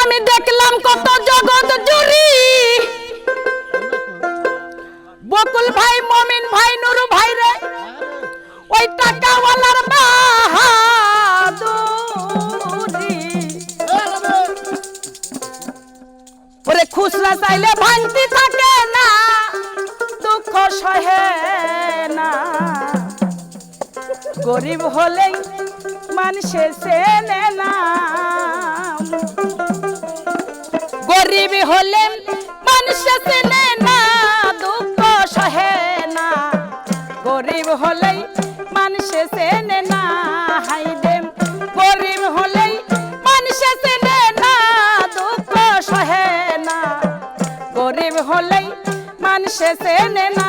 আমি দেখলাম কত জগৎ জুড়ি। বকুল ভাই, মমিন ভাই, নুরু ভাই রে, ওই টাকাওয়ালার বাহাদুরি। ওরে খুচরা চাইলে ভাঙতি থাকে না, দুঃখ সহে না। গরিব হলেই মানুষে চেনে না। মানুষ মানুষে চেনে না, দুঃখ সহে না। গরিব হলেই মানুষ চেনে না হাইডে গরিব হলেই মানুষ চেনে না, দুঃখ সহে না। গরিব হলেই মানুষ চেনে না।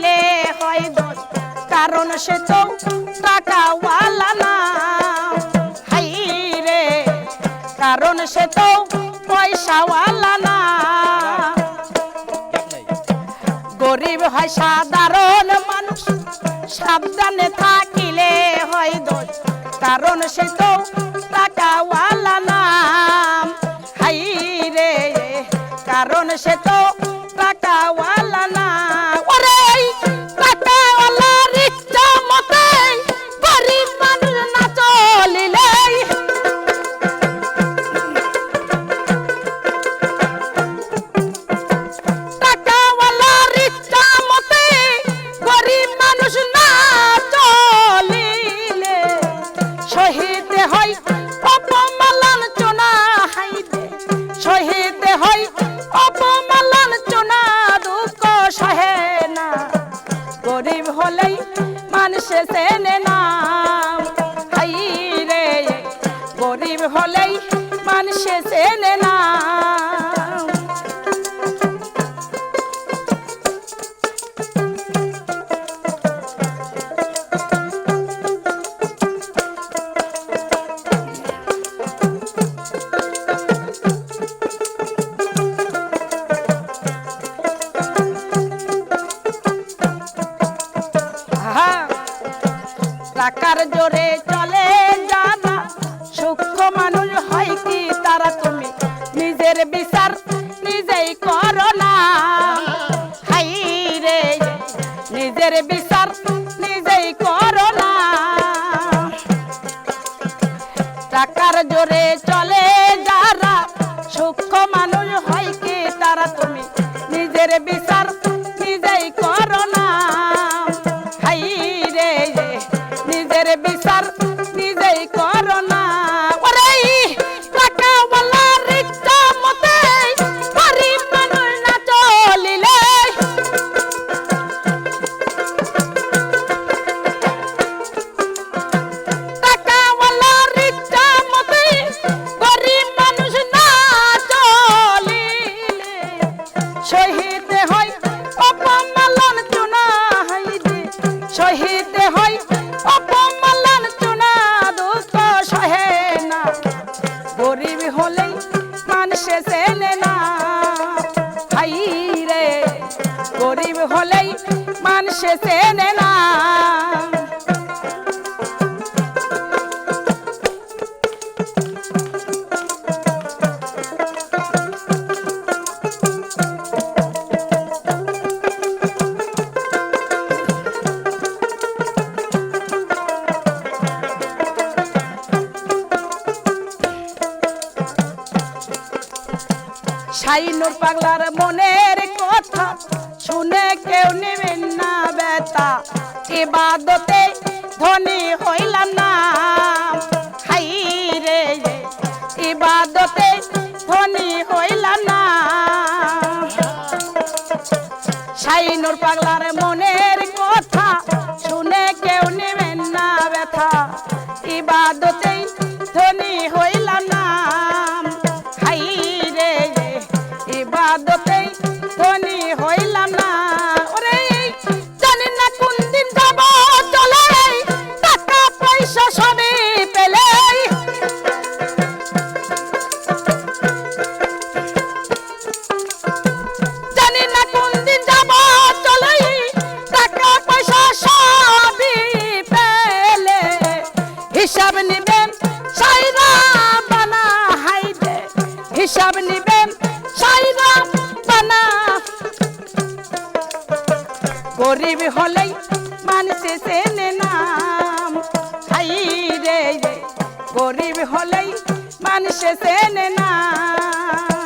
থাকিলে হয় দোষ, কারণ সে তো টাকাওয়ালা না। হাই রে, কারণ সে তো পয়সাওয়ালা না। গরিব হয় সাধারণ মানুষ, সাবধানে থাকিলে হয় দোষ, কারণ সে তো টাকাওয়ালা নাম হাই রে, কারণ সে তো মানুষে চেনে না নিজের বিচার নিজেই করোনা হাই রে নিজের বিচার নিজেই করোনা টাকার জোরে চলে আমারে চেনে না সাই পাগলার মনের কথা শুনে কেউ নেবেন না বেতা ইবাদতে ধনী হইলাম না। হাই রে ইবাদতে ধনী হইলাম না। সাইনুর পাগলার মনের গরিব হলেই মানুষে চেনে নাম। হাই রে গরিব হলেই মানুষে চেনে নাম।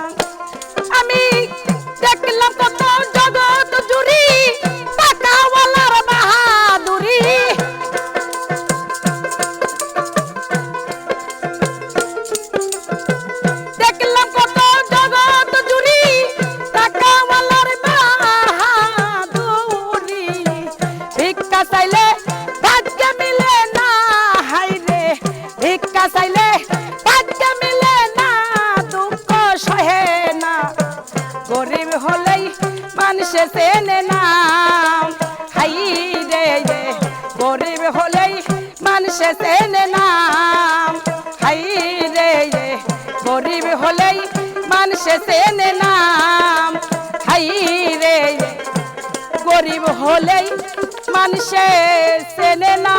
মানুষে চেনে না, হাই রে গরিব হলেই মানুষে চেনে না হাই রে গরিব হলেই মানুষে চেনে না হাই রে গরিব হলেই মানুষে চেনে না।